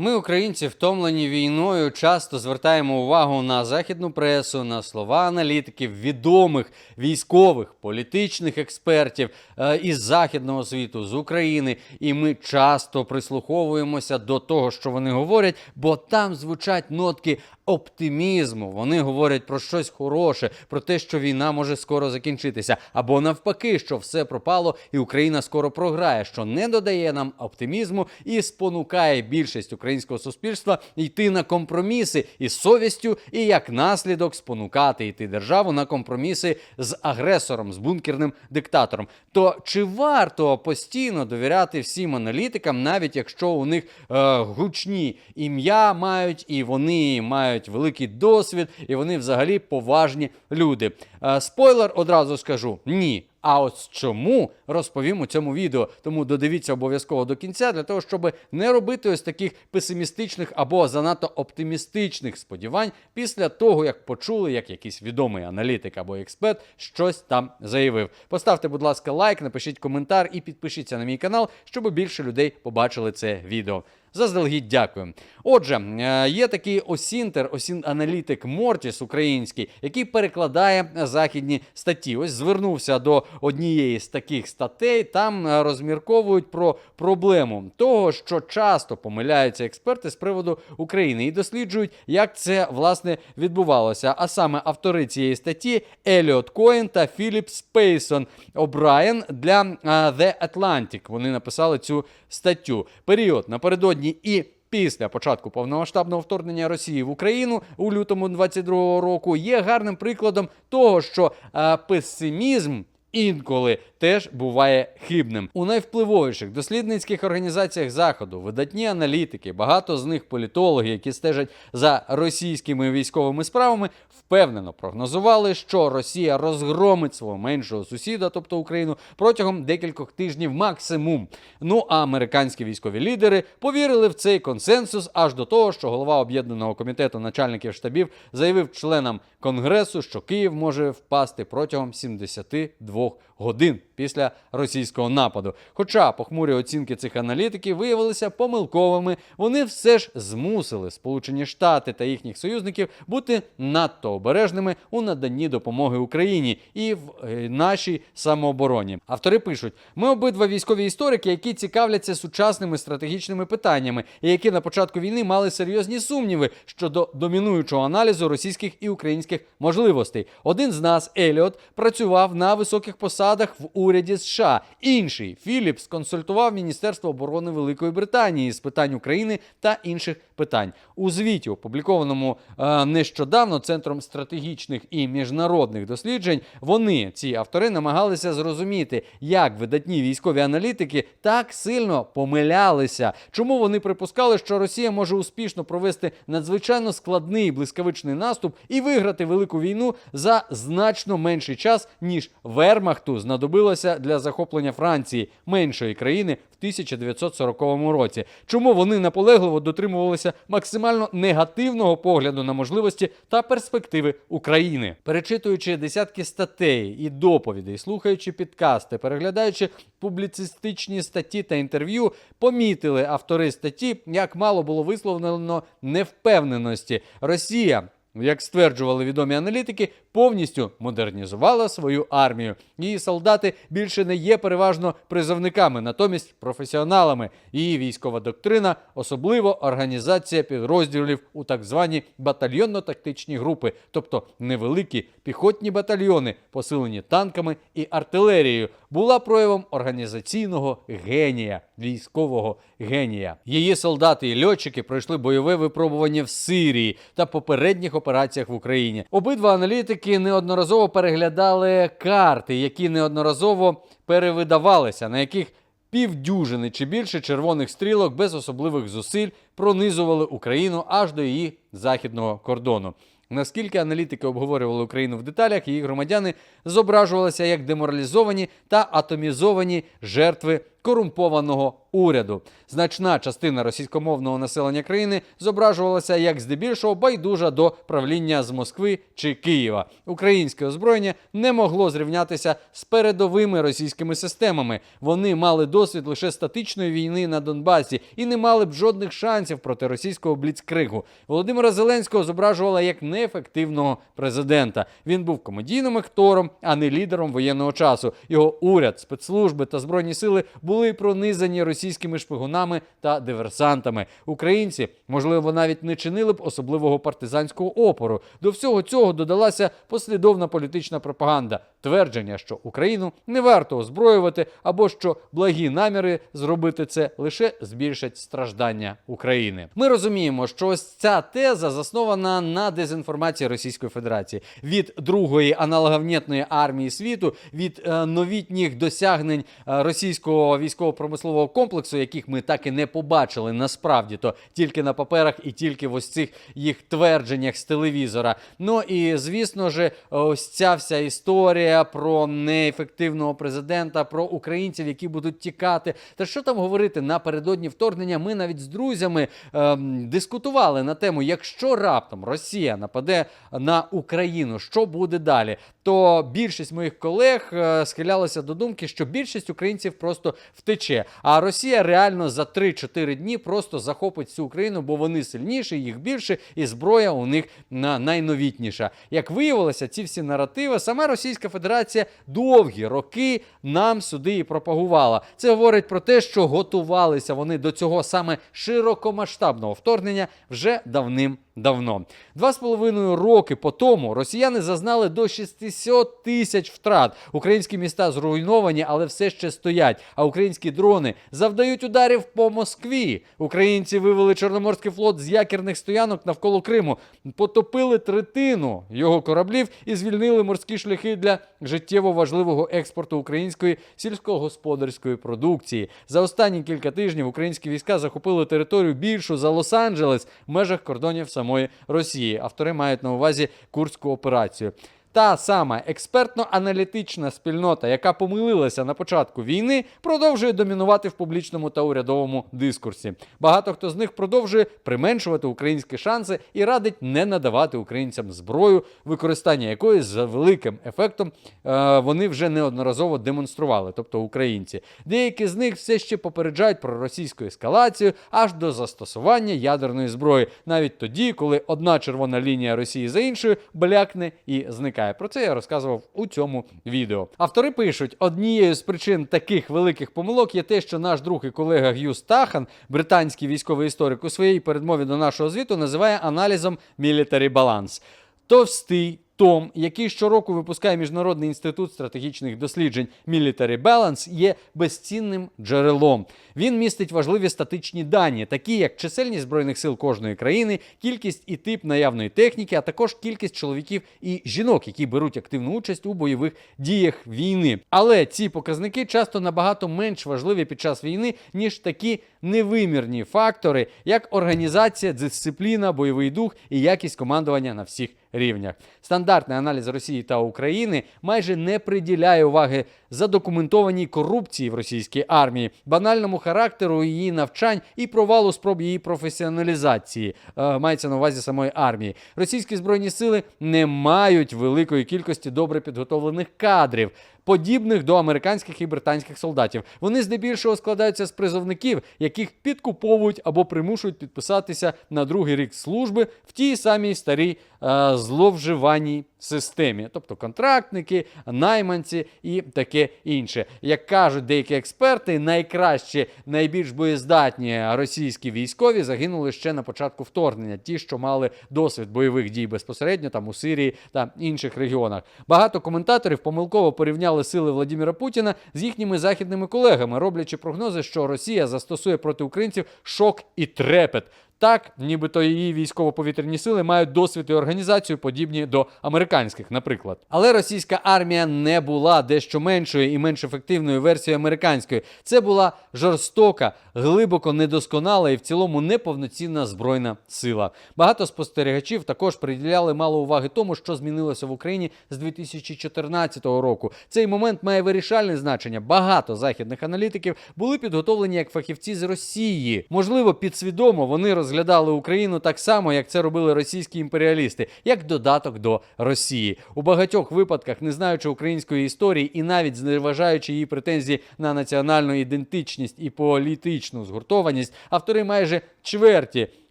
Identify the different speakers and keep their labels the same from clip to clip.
Speaker 1: Ми, українці, втомлені війною, часто звертаємо увагу на західну пресу, на слова аналітиків, відомих військових, політичних експертів е, із західного світу, з України. І ми часто прислуховуємося до того, що вони говорять, бо там звучать нотки оптимізму. Вони говорять про щось хороше, про те, що війна може скоро закінчитися, або навпаки, що все пропало і Україна скоро програє, що не додає нам оптимізму і спонукає більшість українського суспільства йти на компроміси із совістю, і як наслідок спонукати йти державу на компроміси з агресором, з бункерним диктатором. То чи варто постійно довіряти всім аналітикам, навіть якщо у них е, гучні ім'я мають і вони мають великий досвід, і вони взагалі поважні люди? Е, спойлер одразу скажу: ні. А ось чому розповім у цьому відео. Тому додивіться обов'язково до кінця для того, щоб не робити ось таких песимістичних або занадто оптимістичних сподівань після того, як почули, як якийсь відомий аналітик або експерт щось там заявив. Поставте, будь ласка, лайк, напишіть коментар і підпишіться на мій канал, щоб більше людей побачили це відео. Заздалегідь дякую. Отже, е, є такий осінтер, осін-аналітик Мортіс український, який перекладає західні статті. Ось звернувся до однієї з таких статей. Там е, розмірковують про проблему того, що часто помиляються експерти з приводу України і досліджують, як це власне відбувалося. А саме автори цієї статті Еліот Коен та Філіп Спейсон О'Брайен для е, The Atlantic. Вони написали цю статтю. Період напередодні і. Після початку повномасштабного вторгнення Росії в Україну у лютому 22-го року є гарним прикладом того, що е, песимізм інколи теж буває хибним. У найвпливовіших дослідницьких організаціях заходу видатні аналітики, багато з них політологи, які стежать за російськими військовими справами, впевнено прогнозували, що Росія розгромить свого меншого сусіда, тобто Україну, протягом декількох тижнів максимум. Ну а американські військові лідери повірили в цей консенсус аж до того, що голова об'єднаного комітету начальників штабів заявив членам конгресу, що Київ може впасти протягом 72 годин після російського нападу. Хоча похмурі оцінки цих аналітиків виявилися помилковими, вони все ж змусили Сполучені Штати та їхніх союзників бути надто обережними у наданні допомоги Україні і в е, нашій самообороні. Автори пишуть: ми обидва військові історики, які цікавляться сучасними стратегічними питаннями, і які на початку війни мали серйозні сумніви щодо домінуючого аналізу російських і українських можливостей. Один з нас, Еліот, працював на високих посадах в уряді США. Інший Філіпс консультував Міністерство оборони Великої Британії з питань України та інших питань. У звіті, опублікованому е, нещодавно центром стратегічних і міжнародних досліджень, вони, ці автори, намагалися зрозуміти, як видатні військові аналітики так сильно помилялися. Чому вони припускали, що Росія може успішно провести надзвичайно складний блискавичний наступ і виграти велику війну за значно менший час, ніж Вермахту знадобилося для захоплення Франції, меншої країни в 1940 році. Чому вони наполегливо дотримувалися максимально негативного погляду на можливості та перспективи України, перечитуючи десятки статей і доповідей, слухаючи підкасти, переглядаючи публіцистичні статті та інтерв'ю, помітили автори статті, як мало було висловлено невпевненості. Росія. Як стверджували відомі аналітики, повністю модернізувала свою армію. Її солдати більше не є переважно призовниками, натомість професіоналами. Її військова доктрина, особливо організація підрозділів у так звані батальйонно-тактичні групи, тобто невеликі піхотні батальйони, посилені танками і артилерією, була проявом організаційного генія, військового генія. Її солдати і льотчики пройшли бойове випробування в Сирії та попередніх операціях в Україні. Обидва аналітики неодноразово переглядали карти, які неодноразово перевидавалися, на яких півдюжини чи більше червоних стрілок без особливих зусиль пронизували Україну аж до її західного кордону. Наскільки аналітики обговорювали Україну в деталях, її громадяни зображувалися як деморалізовані та атомізовані жертви скорумпованого уряду. Значна частина російськомовного населення країни зображувалася як здебільшого байдужа до правління з Москви чи Києва. Українське озброєння не могло зрівнятися з передовими російськими системами. Вони мали досвід лише статичної війни на Донбасі і не мали б жодних шансів проти російського бліцкригу. Володимира Зеленського зображувала як неефективного президента. Він був комедійним актором, а не лідером воєнного часу. Його уряд, спецслужби та збройні сили були пронизані російськими шпигунами та диверсантами. Українці, можливо, навіть не чинили б особливого партизанського опору. До всього цього додалася послідовна політична пропаганда, твердження, що Україну не варто озброювати, або що благі наміри зробити це лише збільшать страждання України. Ми розуміємо, що ось ця теза заснована на дезінформації Російської Федерації від другої аналоговнітної армії світу, від е, новітніх досягнень е, російського військово-промислового комплексу, яких ми так і не побачили насправді, то тільки на паперах і тільки в ось цих їх твердженнях з телевізора. Ну і звісно ж, ось ця вся історія про неефективного президента, про українців, які будуть тікати. Та що там говорити напередодні вторгнення? Ми навіть з друзями ем, дискутували на тему, якщо раптом Росія нападе на Україну, що буде далі? То більшість моїх колег е, схилялася до думки, що більшість українців просто втече. А Росія реально за 3-4 дні просто захопить всю Україну, бо вони сильніші, їх більше, і зброя у них на найновітніша. Як виявилося, ці всі наративи сама Російська Федерація довгі роки нам сюди і пропагувала. Це говорить про те, що готувалися вони до цього саме широкомасштабного вторгнення вже давним. Давно два з половиною роки по тому росіяни зазнали до 600 тисяч втрат. Українські міста зруйновані, але все ще стоять. А українські дрони завдають ударів по Москві. Українці вивели Чорноморський флот з якірних стоянок навколо Криму, потопили третину його кораблів і звільнили морські шляхи для життєво важливого експорту української сільськогосподарської продукції. За останні кілька тижнів українські війська захопили територію більшу за Лос-Анджелес в межах кордонів самої Росії. Автори мають на увазі курську операцію. Та сама експертно-аналітична спільнота, яка помилилася на початку війни, продовжує домінувати в публічному та урядовому дискурсі. Багато хто з них продовжує применшувати українські шанси і радить не надавати українцям зброю, використання якої з великим ефектом е, вони вже неодноразово демонстрували, тобто українці. Деякі з них все ще попереджають про російську ескалацію аж до застосування ядерної зброї, навіть тоді, коли одна червона лінія Росії за іншою блякне і зникає. Про це я розказував у цьому відео. Автори пишуть: однією з причин таких великих помилок є те, що наш друг і колега Г'ю Стахан, британський військовий історик, у своїй передмові до нашого звіту називає аналізом Military Balance. Товстий том, який щороку випускає Міжнародний інститут стратегічних досліджень Military Balance, є безцінним джерелом. Він містить важливі статичні дані, такі як чисельність збройних сил кожної країни, кількість і тип наявної техніки, а також кількість чоловіків і жінок, які беруть активну участь у бойових діях війни. Але ці показники часто набагато менш важливі під час війни, ніж такі невимірні фактори, як організація, дисципліна, бойовий дух і якість командування на всіх рівнях. Стандартний аналіз Росії та України майже не приділяє уваги задокументованій корупції в російській армії, банальному характеру її навчань і провалу спроб її професіоналізації. Е, мається на увазі самої армії. Російські збройні сили не мають великої кількості добре підготовлених кадрів. Подібних до американських і британських солдатів. Вони здебільшого складаються з призовників, яких підкуповують або примушують підписатися на другий рік служби в тій самій старій е, зловживаній системі, тобто контрактники, найманці і таке інше. Як кажуть деякі експерти, найкращі, найбільш боєздатні російські військові загинули ще на початку вторгнення, ті, що мали досвід бойових дій безпосередньо там у Сирії та інших регіонах. Багато коментаторів помилково порівняли сили Владимира Путіна з їхніми західними колегами, роблячи прогнози, що Росія застосує проти українців шок і трепет.
Speaker 2: Так, нібито її військово-повітряні сили мають досвід і організацію, подібні до американських, наприклад.
Speaker 1: Але російська армія не була дещо меншою і менш ефективною версією американської. Це була жорстока, глибоко недосконала і в цілому неповноцінна збройна сила. Багато спостерігачів також приділяли мало уваги тому, що змінилося в Україні з 2014 року. Цей момент має вирішальне значення. Багато західних аналітиків були підготовлені як фахівці з Росії. Можливо, підсвідомо вони розглядали Україну так само, як це робили російські імперіалісти, як додаток до Росії. У багатьох випадках, не знаючи української історії і навіть зневажаючи її претензії на національну ідентичність і політичну згуртованість, автори майже чверті.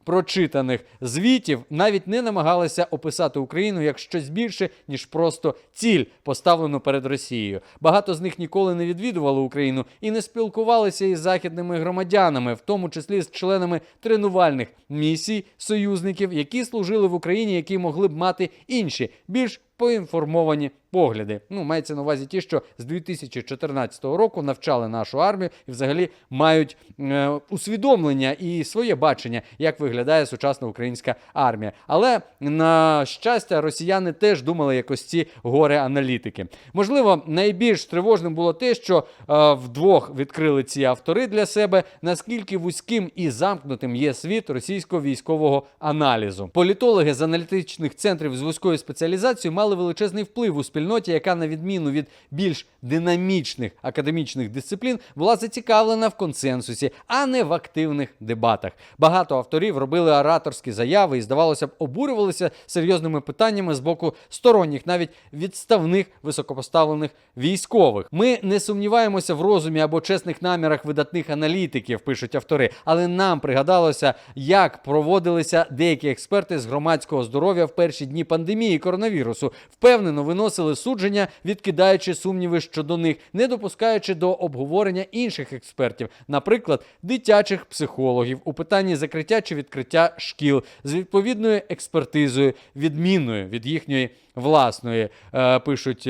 Speaker 1: Прочитаних звітів навіть не намагалися описати Україну як щось більше, ніж просто ціль, поставлену перед Росією. Багато з них ніколи не відвідували Україну і не спілкувалися із західними громадянами, в тому числі з членами тренувальних місій союзників, які служили в Україні, які могли б мати інші більш поінформовані погляди. Ну, мається на увазі ті, що з 2014 року навчали нашу армію і взагалі мають е, усвідомлення і своє бачення, як виглядає сучасна українська армія. Але на щастя, росіяни теж думали якось ці горе аналітики. Можливо, найбільш тривожним було те, що е, вдвох відкрили ці автори для себе, наскільки вузьким і замкнутим є світ російського військового аналізу. Політологи з аналітичних центрів з вузькою спеціалізацією мали величезний вплив у спільноті, яка, на відміну від більш динамічних академічних дисциплін, була зацікавлена в консенсусі, а не в активних дебатах. Багато авторів робили ораторські заяви і, здавалося б, обурювалися серйозними питаннями з боку сторонніх, навіть відставних високопоставлених військових. Ми не сумніваємося в розумі або чесних намірах видатних аналітиків, пишуть автори, але нам пригадалося, як проводилися деякі експерти з громадського здоров'я в перші дні пандемії коронавірусу, впевнено виносили судження, відкидаючи сумніви щодо них, не допускаючи до обговорення інших експертів, наприклад, дитячих психологів у питанні закриття чи відкриття шкіл з відповідною експертизою, відмінною від їхньої власної, е, пишуть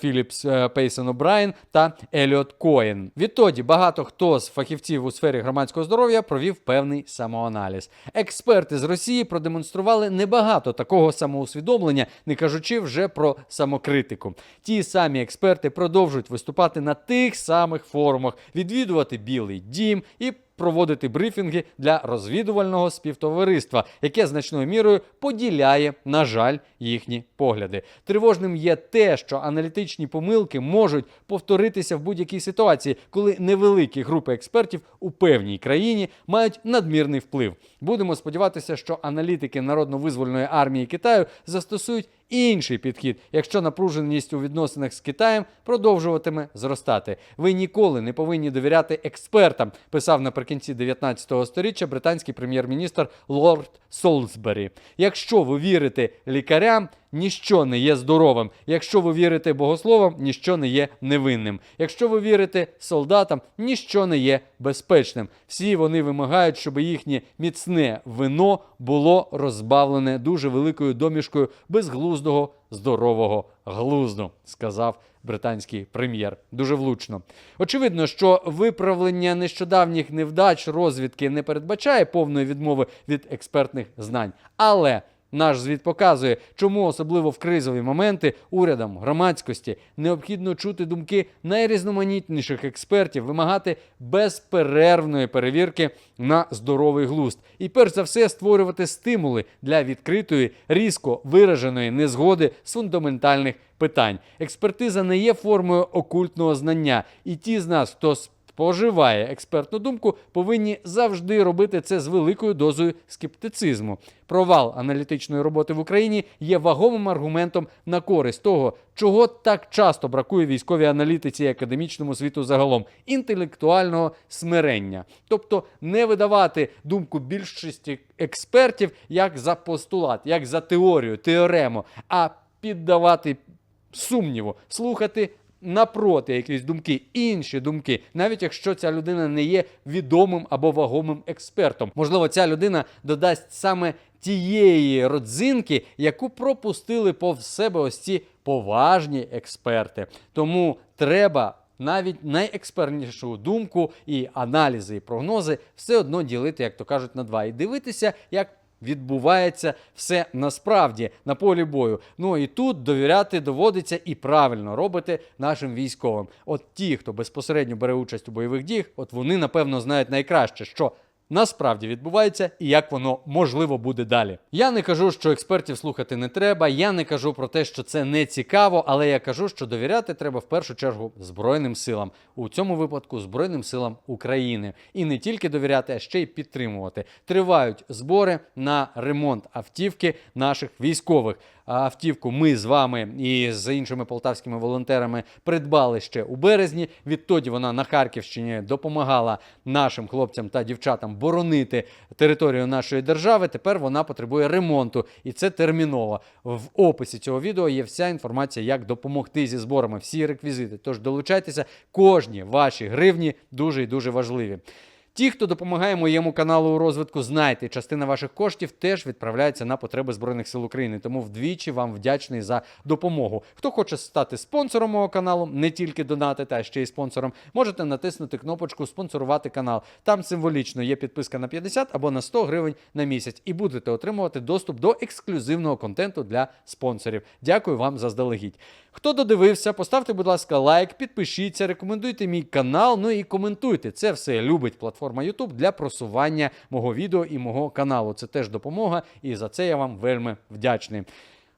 Speaker 1: Філіпс Пейсон О'Брайен та Еліот Коен. Відтоді багато хто з фахівців у сфері громадського здоров'я провів певний самоаналіз. Експерти з Росії продемонстрували небагато такого самоусвідомлення, не кажучи вже про самокритику. Ті самі експерти продовжують виступати на тих самих форумах, відвідувати Білий Дім і проводити брифінги для розвідувального співтовариства, яке значною мірою поділяє, на жаль, їхні погляди. Тривожним є те, що аналітичні помилки можуть повторитися в будь-якій ситуації, коли невеликі групи експертів у певній країні мають надмірний вплив. Будемо сподіватися, що аналітики народно-визвольної армії Китаю застосують інший підхід, якщо напруженість у відносинах з Китаєм продовжуватиме зростати. Ви ніколи не повинні довіряти експертам, писав наприкінці 19 століття британський прем'єр-міністр Лорд Солсбері. Якщо ви вірите лікарям, ніщо не є здоровим. Якщо ви вірите богословам, ніщо не є невинним. Якщо ви вірите солдатам, ніщо не є безпечним. Всі вони вимагають, щоб їхнє міцне вино було розбавлене дуже великою домішкою безглуздого здорового глузду, сказав британський прем'єр. Дуже влучно. Очевидно, що виправлення нещодавніх невдач розвідки не передбачає повної відмови від експертних знань. Але наш звіт показує, чому особливо в кризові моменти урядам громадськості необхідно чути думки найрізноманітніших експертів, вимагати безперервної перевірки на здоровий глузд, і перш за все створювати стимули для відкритої, різко вираженої незгоди з фундаментальних питань. Експертиза не є формою окультного знання, і ті з нас, хто споживає експертну думку, повинні завжди робити це з великою дозою скептицизму. Провал аналітичної роботи в Україні є вагомим аргументом на користь того, чого так часто бракує військовій аналітиці і академічному світу загалом інтелектуального смирення, тобто не видавати думку більшості експертів як за постулат, як за теорію, теорему, а піддавати сумніву, слухати напроти якісь думки, інші думки, навіть якщо ця людина не є відомим або вагомим експертом. Можливо, ця людина додасть саме тієї родзинки, яку пропустили повз себе ось ці поважні експерти. Тому треба. навіть найекспертнішу думку і аналізи, і прогнози все одно ділити, як то кажуть, на два, і дивитися, як. Відбувається все насправді на полі бою. Ну і тут довіряти доводиться і правильно робити нашим військовим. От ті, хто безпосередньо бере участь у бойових діях, от вони напевно знають найкраще, що насправді відбувається і як воно можливо буде далі. Я не кажу, що експертів слухати не треба. Я не кажу про те, що це не цікаво, але я кажу, що довіряти треба в першу чергу Збройним силам, у цьому випадку Збройним силам України. І не тільки довіряти, а ще й підтримувати. Тривають збори на ремонт автівки наших військових. Автівку ми з вами і з іншими полтавськими волонтерами придбали ще у березні. Відтоді вона на Харківщині допомагала нашим хлопцям та дівчатам боронити територію нашої держави. Тепер вона потребує ремонту, і це терміново. В описі цього відео є вся інформація, як допомогти зі зборами, всі реквізити. Тож долучайтеся, кожні ваші гривні дуже і дуже важливі. Ті, хто допомагає моєму каналу у розвитку, знайте, частина ваших коштів теж відправляється на потреби Збройних сил України. Тому вдвічі вам вдячний за допомогу. Хто хоче стати спонсором мого каналу, не тільки донатити, а ще й спонсором, можете натиснути кнопочку Спонсорувати канал. Там символічно є підписка на 50 або на 100 гривень на місяць, і будете отримувати доступ до ексклюзивного контенту для спонсорів. Дякую вам заздалегідь. Хто додивився, поставте, будь ласка, лайк, підпишіться, рекомендуйте мій канал, ну і коментуйте. Це все любить платформа YouTube для просування мого відео і мого каналу. Це теж допомога, і за це я вам вельми вдячний.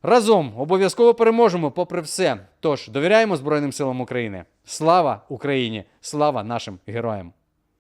Speaker 1: Разом обов'язково переможемо, попри все. Тож довіряємо Збройним силам України. Слава Україні! Слава нашим героям!